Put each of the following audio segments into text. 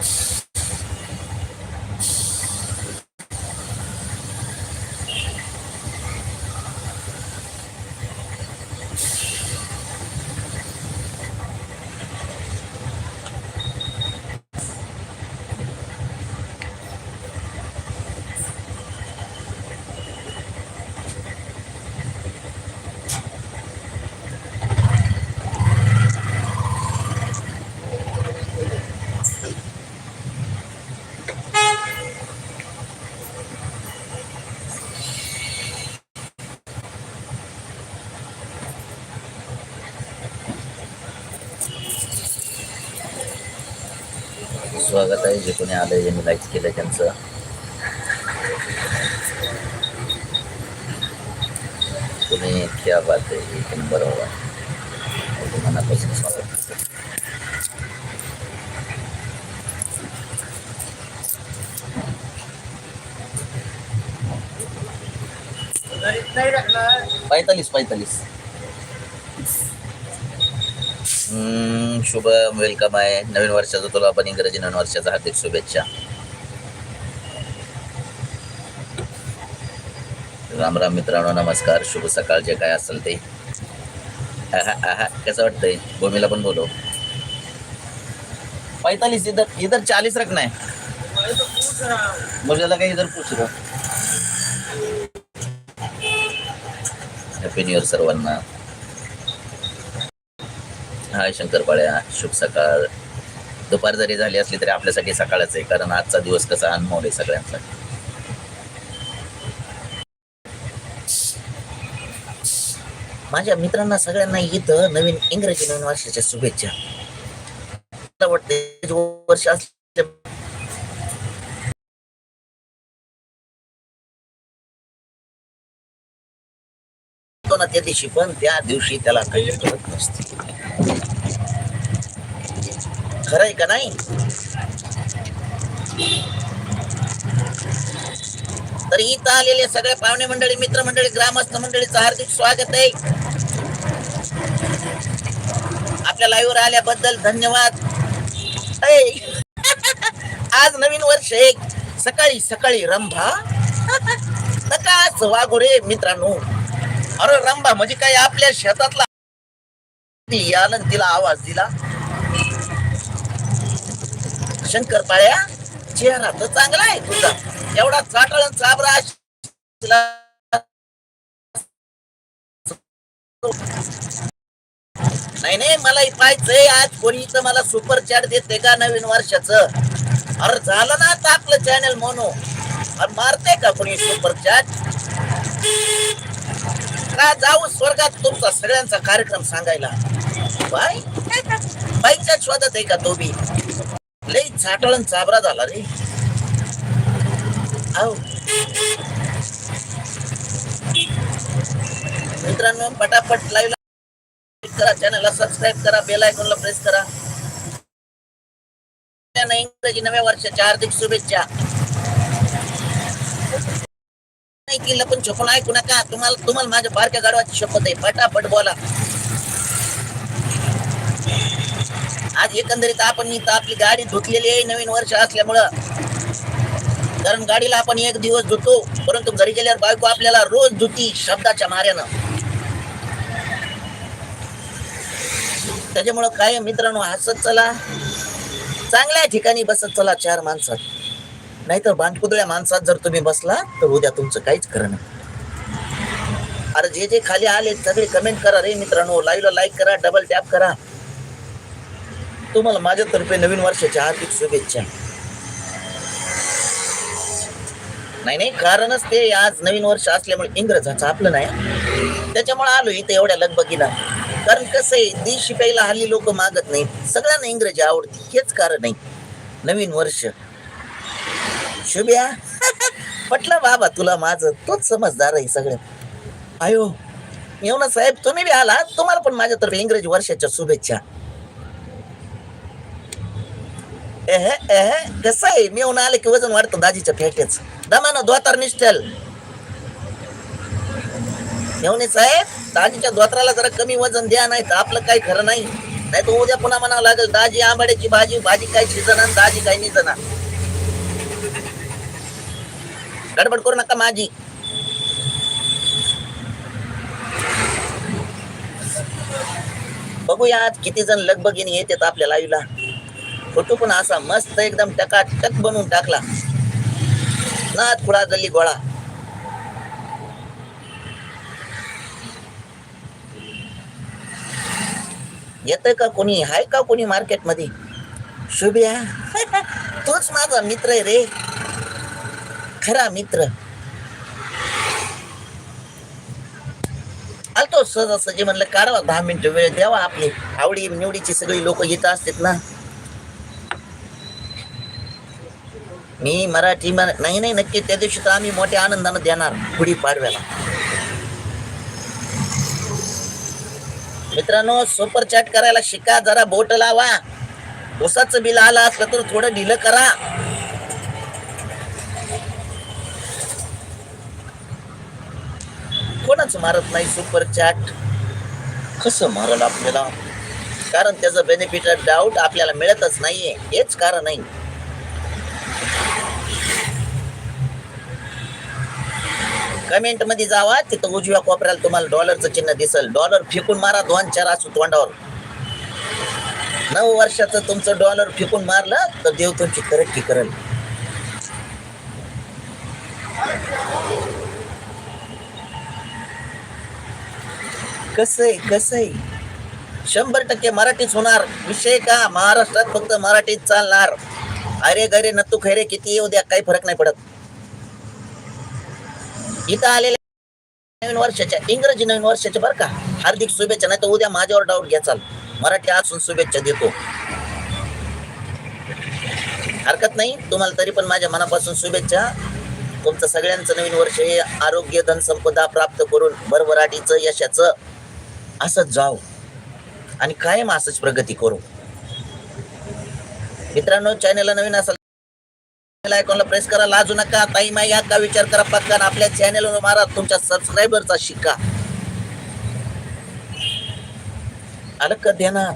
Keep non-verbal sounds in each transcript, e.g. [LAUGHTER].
Sports. स्वागत आहे. जे कोणी आलं ज्यांनी लाईक केलं त्यांचं. तुम्ही क्या बात आहे एकदम बरोबर आहे. मनापासून स्वागत पैतालीस पैतालीस. शुभ वेलकम आहे. नवीन वर्षाचा तुला आपण इंग्रजी नवीन वर्षाचा हार्दिक शुभेच्छा. राम राम मित्रांनो नमस्कार. शुभ सकाळ जे काय असेल ते. आहा, आहा, कसं वाटतंय? भूमीला पण बोलो पैतालीस इधर इधर चालीस रखना है मुझे लगा इधर पूछ रहा हॅपी न्यू इयर सर्वांना. हाय शंकरपाळ्या शुभ सकाळ. दुपार जरी झाली असली तरी आपल्यासाठी सकाळच आहे कारण आजचा दिवस कसा अनमोल आहे सगळ्यांसाठी माझ्या मित्रांना सगळ्यांना इथं नवीन इंग्रजी नवीन वर्षाच्या शुभेच्छा. मला वाटते वर्ष असले ना त्या दिवशी पण त्या दिवशी त्याला काही कळत नसते. खरं आहे का नाही? तर इथं आलेले सगळे पाहुणे मंडळी मित्र मंडळी ग्रामस्थ मंडळीचं हार्दिक स्वागत आहे. आपल्या लाईव्ह आल्याबद्दल धन्यवाद. [LAUGHS] आज नवीन वर्ष एक सकाळी सकाळी रंभा. नकाच वागू रे मित्रांनो. अरे रंभा म्हणजे काय आपल्या शेतातला? यानं तिला आवाज दिला. शंकर पाळ्या चेहरा तर चांगला आहे तुझा. एवढा चाटळ चाबरा नाही नाही मला पाहायचंय. आज कोणीच मला सुपर चॅट देते का नवीन वर्षाचं? अरे झालं ना आता आपलं चॅनल म्हणू अरे मारते का कोणी सुपर चॅट का जाऊ स्वर्गात तुमचा सगळ्यांचा कार्यक्रम सांगायला? बाय बाईच्या शोधात आहे का तो बी? चाटळण चाबरा झाला रे. आहो मित्रांनो पटापट लाईव्ह करा चॅनलला सबस्क्राईब करा बेल आयकॉनला प्रेस करा. इंग्रजी नव्या वर्षाच्या हार्दिक शुभेच्छा. नाही की पण छोपून ऐकू नका. तुम्हाला तुम्हाला माझ्या बारक्या गाडवाची शपथ आहे. पटापट बोला. आज एकंदरीत आपण इथं आपली गाडी धुतलेली आहे नवीन वर्ष असल्यामुळं. कारण गाडीला आपण एक दिवस धुतो परंतु घरी गेल्यावर बायको आपल्याला रोज धुती शब्दाच्या माऱ्यानं. त्याच्यामुळं काय मित्रांनो हसत चला. चांगल्या ठिकाणी बसत चला चार माणसात नाहीतर बांधकुदळ्या माणसात जर तुम्ही बसला तर उद्या तुमचं काहीच खरं नाही. अरे जे जे खाली आले सगळे कमेंट करा रे मित्रांनो. लाईव्हला लाईक करा डबल टॅप करा. तुम्हाला माझ्यातर्फे नवीन वर्षाच्या हार्दिक शुभेच्छा. नाही नाही कारणच ते आज नवीन वर्ष असल्यामुळे इंग्रजाचं आपलं नाही. त्याच्यामुळे आलो इथे एवढ्या लगबगीला कारण कसं आहे देशी प्यायला हल्ली लोक मागत नाही. सगळ्यांना इंग्रजी आवडते हेच कारण आहे. नवीन वर्ष. शुभ्या. [LAUGHS] पटला बाबा तुला माझं. तोच समजदार आहे सगळं. आयो येऊ ना साहेब तुम्ही बी आला. तुम्हाला पण माझ्यातर्फे इंग्रजी वर्षाच्या शुभेच्छा. एहे एहे कसं आहे? मी येऊन आले की वजन वाढतं दाजीच्या फेट्याच. दमानं धोतार निष्ठल. येऊन साहेब दाजीच्या धोत्राला जरा कमी वजन द्या नाही तर आपलं काही खरं नाही. नाही तर उद्या पुन्हा म्हणावं लागेल दाजी आंबाड्याची भाजी भाजी काय शिजना दाजी काय निजना गडबड करू नका माझी. बघूया आज किती जण लगबगीने येतात आपल्या लाईव्हला फोटो पण असा मस्त एकदम टकाटक बनवून टाकला. ना थोडा गल्ली गोळा. येतंय का कोणी? हाय का कोणी मार्केटमध्ये? शुभ्या [LAUGHS] तोच माझा मित्र आहे रे. खरा मित्र. आलतो सहजासहजी म्हणलं काढवा दहा मिनिटं वेळ द्यावा आपली. आवडी निवडीची सगळी लोक येत असतात ना. मी मराठी नाही नाही नक्की त्या दिवशी तर आम्ही मोठ्या आनंदानं देणार गुढी पाडव्याला. मित्रांनो सुपर चॅट करायला शिका जरा बोट लावा. उसाचं बिल आलं असलं तर थोडं ढिलं करा. कोणाच मारत नाही सुपर चॅट कसं मारल आपल्याला? कारण त्याचं बेनिफिट डाऊट आपल्याला मिळतच नाहीये. हेच कारण आहे. कमेंटमध्ये जावा तिथं उजव्या कोपऱ्याला तुम्हाला डॉलरचं चिन्ह दिसल. डॉलर फेकून मारा दोन चार असू तोंडावर. नऊ वर्षाचं तुमचं डॉलर फेकून मारलं तर देव तुमची तरक्की करेल. कसं आहे कसं आहे शंभर टक्के मराठीच होणार. विषय का? महाराष्ट्रात फक्त मराठीत चालणार. अरे गरे नत्तू खैरे किती येऊ द्या काही फरक नाही पडत. इथं आलेल्या नवीन वर्षाच्या इंग्रजी नवीन वर्षाच्या बरं का. हार्दिक शुभेच्छा नाही तर उद्या माझ्यावर डाऊट घ्याचाल मराठी असून शुभेच्छा देतो. हरकत नाही तुम्हाला तरी पण माझ्या मनापासून शुभेच्छा. तुमचं सगळ्यांचं नवीन वर्ष हे आरोग्य धनसंपदा प्राप्त करून भरभराटीचं यशाचं असंच जाऊ आणि कायम असंच प्रगती करू. मित्रांनो चॅनलला नवीन असाल आयकॉनला प्रेस करा. लाजू नका. ताई माई का विचार करा पक्का आपल्या चॅनेलवर मारा. तुमच्या सबस्क्रायबरचा शिक्का. आलं का ध्यानात?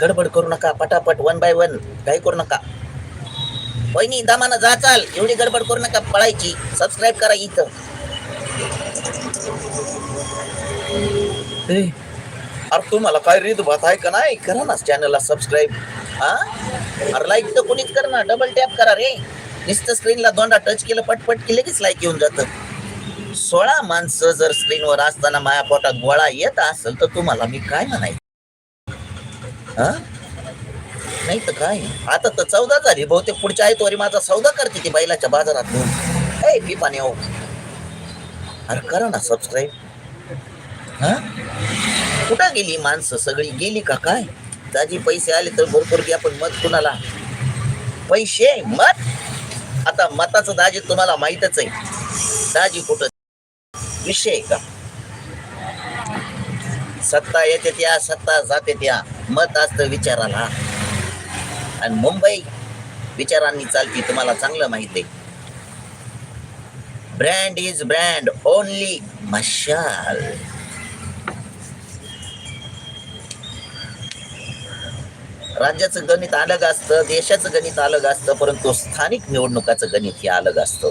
गडबड करू नका. पटापट वन बाय वन काही करू नका. वहिनी दामानं जा चाल. एवढी गडबड करू नका. पळायची. सबस्क्राईब करा इथं. अरे तुम्हाला काय रीत भात आहे का नाही? करा ना चॅनलला सबस्क्राईब हा? अरे लाईक तर कोणीच कर ना डबल टॅप करा रे. नुसतं स्क्रीनला दोनदा टच केलं पटपट की लगेच लाईक येऊन जातं. सोळा माणसं जर स्क्रीनवर असताना माया पोटात गोळा येत असेल तर तुम्हाला मी काय म्हणायचं? हा? नाही तर काय? आता तर चौदा झाली. बहुतेक पुढच्या आहे तोरी माझा सौदा करते ती बैलाच्या बाजारात. नेऊन ए पाणी हो. अरे करा ना सबस्क्राईब हा? कुठं गेली माणसं? सगळी गेली का काय? दाजी पैसे आले तर भरपूर घ्या पण मत कुणाला? पैसे मत? आता मताचं दाजी तुम्हाला माहीतच आहे. दाजी कुठं? विषय आहे का? सत्ता येते त्या सत्ता जाते त्या. मत असतं विचाराला. आणि मुंबई विचारांनी चालती तुम्हाला चांगलं माहीत आहे. ब्रँड इज ब्रँड ओनली मशाल राज्याचं गणित अलग असतं देशाचं गणित अलग असतं परंतु स्थानिक निवडणुकाचं गणित हे अलग असतं.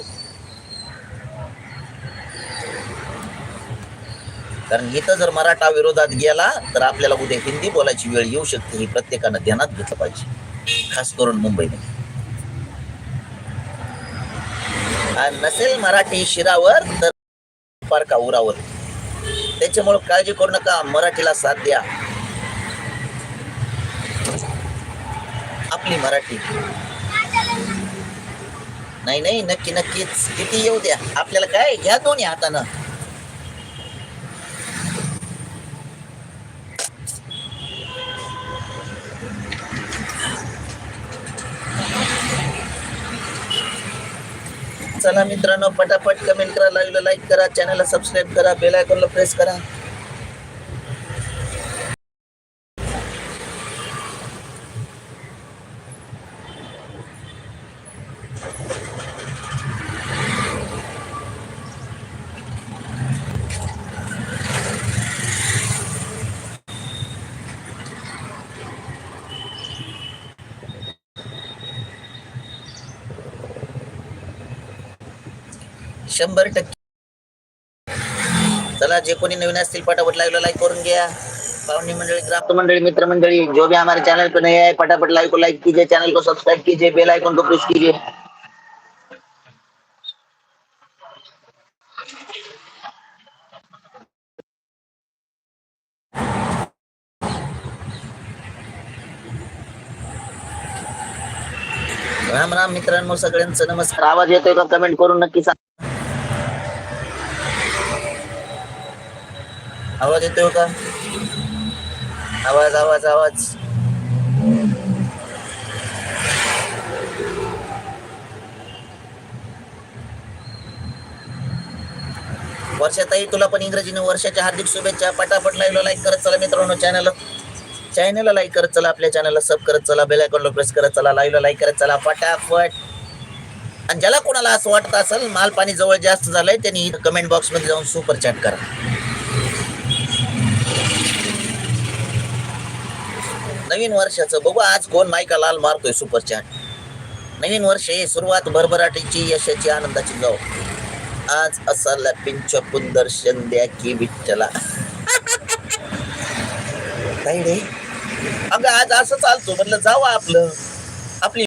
कारण इथं जर मराठा विरोधात गेला तर आपल्याला उद्या हिंदी बोलायची वेळ येऊ शकते ही प्रत्येकानं ध्यानात घेतलं पाहिजे. खास करून मुंबईमध्ये नसेल मराठी शिरावर तर फार का उरावर. त्याच्यामुळे काळजी करू नका मराठीला साथ द्या. आपली मराठी. नाही नाही नक्की नक्कीच. किती येऊ द्या. आपल्याला काय? घ्या दोन्ही हातानं. चला मित्रांनो पटापट कमेंट करा लाईव्हला लाईक करा चॅनलला सबस्क्राईब करा बेल आयकॉनला प्रेस करा. शंभर टक्के. चला जे कोणी नवीन असतील पटापट लाईव्हला लाईक करून घ्या. पाहुणी मंडळी ग्राम मंडळी मित्र मंडळी जो भी हमारे चैनल पे नए है फटाफट लाइक को लाइक कीजिए चैनल को सब्सक्राइब कीजिए बेल आइकन को प्रेस कीजिए। राम राम मित्रांनो सगळ्यांचं नमस्कार. आवाज येतोय का? कमेंट करून नक्की सांग. आवाज येतोय हो का? आवाज आवाज आवाज. वर्षाताई तुला पण इंग्रजीने वर्षाच्या हार्दिक शुभेच्छा. पटापट लाईव्हला लाईक करत चला मित्रांनो चॅनल चॅनलला लाईक करत चला आपल्या चॅनलला सब करत चला बेल आयकॉनला प्रेस करत चला लाईव्हला लाईक करत चला पटापट. आणि ज्याला कोणाला असं वाटत असेल माल पाणी जवळ जास्त झालंय त्यांनी कमेंट बॉक्समध्ये जाऊन सुपर चॅट करा. नवीन वर्षाचं बघू आज कोण मायका लाल मारतोय सुपर चॅट नवीन वर्ष हे सुरुवात भरभराटीची यशाची आनंदाची जाऊ. आज असा लॅपिंच दर्शन द्या की विठ्ठला. [LAUGHS] काय रे अगं आज असं चालतो म्हटलं जावं आपलं. आपली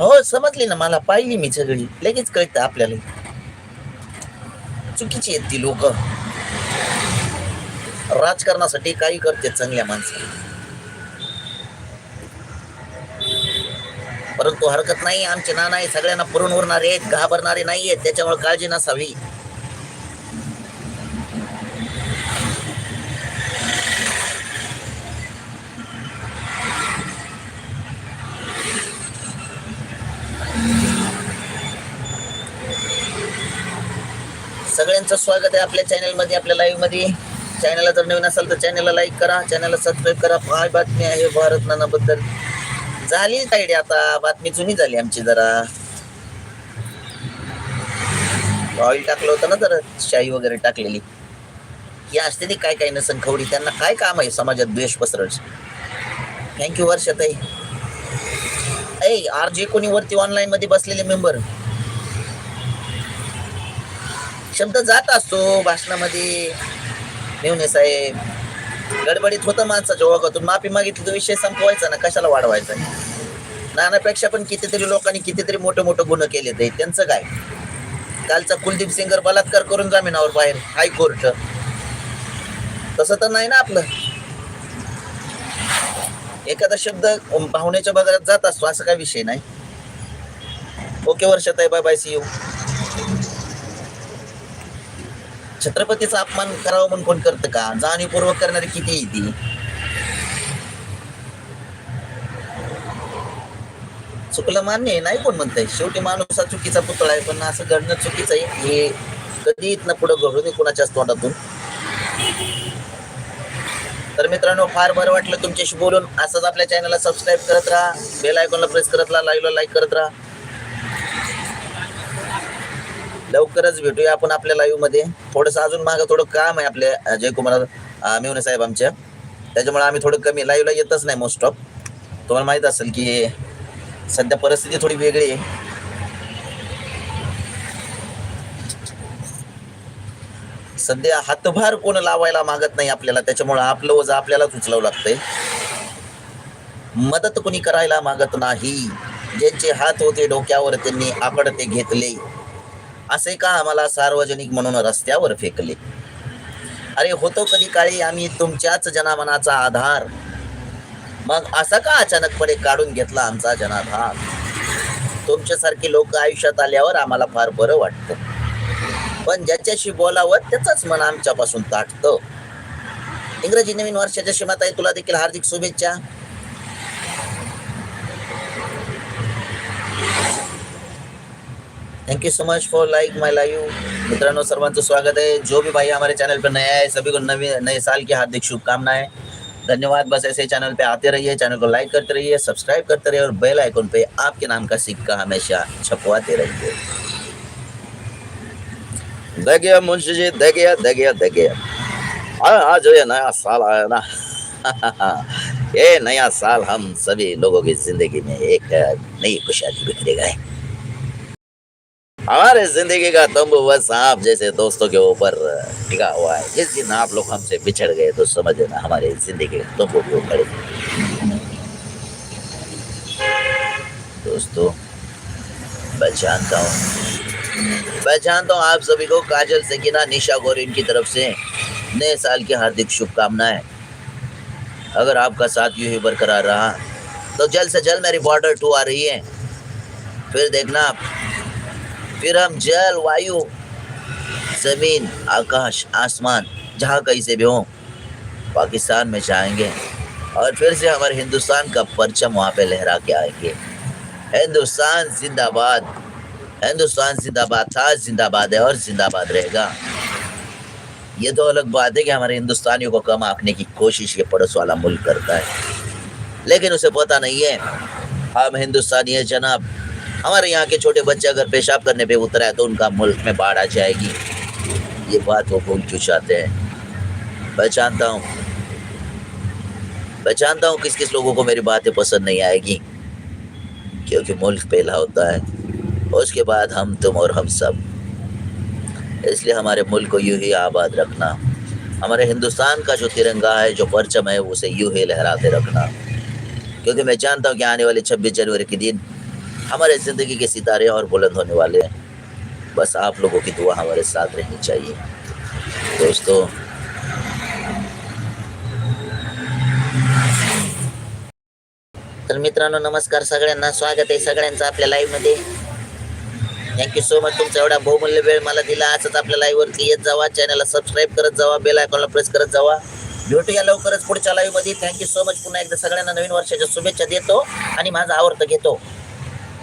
हो समजली ना मला पाहिली मी सगळी. लगेच कळतं आपल्याला. चुकीची आहेत ती लोक. राजकारणासाठी काही करते चांगल्या माणसं. परंतु हरकत नाही आमचे नाना नाही सगळ्यांना पुरून उरणारे आहेत घाबरणारे नाही आहेत त्याच्यामुळे काळजी नसावी. सगळ्यांचं स्वागत आहे आपल्या चॅनलमध्ये आपल्या लाईव्हमध्ये. चॅनलला जर नवीन असेल तर चॅनलला लाईक करा. चॅनलला सबस्क्राईब करा. काय बातमी आहे भारत नानाबद्दल. झाली ताईडे आता. बातमी जुनी झाली आमची जरा. ऑइल टाकलं होतं ना जरा शाई वगैरे टाकलेली. ही असते ती काय काय नसन खवडी. त्यांना काय काम आहे समाजात द्वेष पसरवायचं थँक्यू वर्षाताई. ऐ आर जे कोणी वरती ऑनलाईन मध्ये बसलेले मेंबर शब्द जात असतो भाषणामध्ये. मेवणे साहेब गडबडीत होतं माणसाच्या ओळखातून माफी मागितली तर विषय संपवायचा ना कशाला वाढवायचा? नानापेक्षा पण कितीतरी लोकांनी कितीतरी मोठे मोठे गुन्हे केले ते. त्यांचं काय? कालचा कुलदीप सिंगर बलात्कार करून जामिनावर बाहेर हायकोर्ट. तसं तर नाही ना आपलं. एखादा शब्द भावनेच्या बाजारात जात असतो असं काय विषय नाही. ओके वर्षात आहे बाय बाय सी यू छत्रपतीचा अपमान करावा म्हणून कोण करतं का? जाणीवपूर्वक करणारे किती आहे ती? चुकलं मान्य आहे नाही कोण म्हणतंय? शेवटी माणूस हा चुकीचा पुतळा आहे पण असं घडणं चुकीचं आहे. हे कधी इथनं पुढं घडू नये कुणाच्याच तोंडातून. तर मित्रांनो फार बरं वाटलं तुमच्याशी बोलून. असंच आपल्या चॅनलला सबस्क्राईब करत राहा. बेल आयकॉनला प्रेस करत राहा. लाईव्हला लाईक करत राहा. लवकरच भेटूया आपण आपल्या लाईव्हमध्ये. थोडस अजून मागं थोडं काम आहे आपल्या जयकुमार अं, मेवणे साहेब आमच्या त्याच्यामुळे आम्ही थोडं कमी. लाईव्हला येतच नाही मोस्ट ऑफ तुम्हाला माहीत असेल की सध्या परिस्थिती थोडी वेगळी आहे. सध्या हातभार कोण लावायला मागत नाही आपल्याला त्याच्यामुळे आपलं वजा आपल्यालाच उचलावं लागतंय. मदत कोणी करायला मागत नाही. ज्यांचे हात होते डोक्यावर त्यांनी आकडते घेतले. असे का आम्हाला सार्वजनिक म्हणून रस्त्यावर फेकले? अरे होतो कधी काळी आम्ही तुमच्याच जनामनाचा आधार. मग असा का अचानकपणे काढून घेतला आमचा जनाधार? तुमच्यासारखे लोक आयुष्यात आल्यावर आम्हाला फार बरं वाटतं. पण ज्याच्याशी बोलावं त्याचंच मन आमच्यापासून ताटतं. इंग्रजी नवीन वर्षाच्या शिमात आहे तुला देखील हार्दिक शुभेच्छा. Thank you so much for like my live मित्रांनो, सर्वांचं स्वागत है जो भी भाई हमारे चैनल पर नया है, सभी को नवे, नए साल की हार्दिक शुभकामनाएँ. धन्यवाद, बस ऐसे चैनल पे आते रहिए चैनल को लाइक करते रहिए सब्सक्राइब करते रहिए और बेल आइकन पे आपके नाम का सिक्का हमेशा छपवाते रहिए। दे मुंशी जी, दे गया दे गया दे गया। हाँ हाँ जो ये नया साल आया ना। [LAUGHS] ये नया साल हम सभी लोगों की ज़िंदगी में एक नई खुशहाली बिखरेगा है। हमारे ज़िंदगी का तंबू बस आप जैसे दोस्तों के ऊपर टिका हुआ है। जिस दिन आप लोग हमसे बिछड़ गए तो समझ लेना हमारी ज़िंदगी का तंबू भी उखड़ दोस्तों, मैं जानता हूँ। मैं जानता हूँ आप सभी को काजल सकीना निशा गौरीन की तरफ़ से नए साल की हार्दिक शुभकामनाएँ। अगर आपका साथ यूँ ही बरकरार रहा तो जल्द से जल्द मेरी बॉर्डर टू आ रही है। फिर देखना आप फिर हम जल, वायु, ज़मीन, आकाश, आसमान, जहाँ कहीं से भी हो, पाकिस्तान में जाएँगे और फिर से हमारे हिंदुस्तान का परचम वहाँ पे लहरा के आएँगे। हिंदुस्तान जिंदाबाद हिंदुस्तान जिंदाबाद था, जिंदाबाद है और जिंदाबाद रहेगा। ये तो अलग बात है कि हमारे हिंदुस्तानियों को कम आंकने की कोशिश ये पड़ोस वाला मुल्क करता है। लेकिन उसे पता नहीं है, हम हिंदुस्तानी है जनाब। हमारे यहाँ के छोटे बच्चे अगर पेशाब करने पे उतर आए तो उनका मुल्क में बाढ़ आ जाएगी। ये बात वो भूल क्यों चाहते हैं? जानता हूँ। जानता हूँ किस किस लोगों को मेरी बातें पसंद नहीं आएगी। क्योंकि मुल्क पहला होता है, उसके बाद हम, तुम और हम सब। इसलिए हमारे मुल्क को यूँ ही आबाद रखना। हमारे हिंदुस्तान का जो तिरंगा है, जो परचम है, उसे यूँ ही लहराते रखना। क्योंकि मैं जानता हूँ कि आने वाले 26 जनवरी के दिन हमारे ज़िंदगी के सितारे और बुलंद होने वाले हैं। बस आप लोगों की दुआ हमारे साथ रहनी चाहिए। दोस्तों। तर मित्रांनो नमस्कार सगळ्यांना. स्वागत आहे सगळ्यांचं आपल्या लाईव्हमध्ये थँक्यू सो मच तुमचा एवढा बहुमूल्य वेळ मला दिला. असंच आपल्या लाईव्हवरती येत जावा. चॅनलला सबस्क्राईब करत जावा. बेल आयकॉनला प्रेस करत जावा. भेटूया लवकरच पुढच्या लाईव्हमध्ये थँक्यू सो मच पुन्हा एकदा सगळ्यांना नवीन वर्षाच्या शुभेच्छा देतो आणि माझा आवर्त घेतो.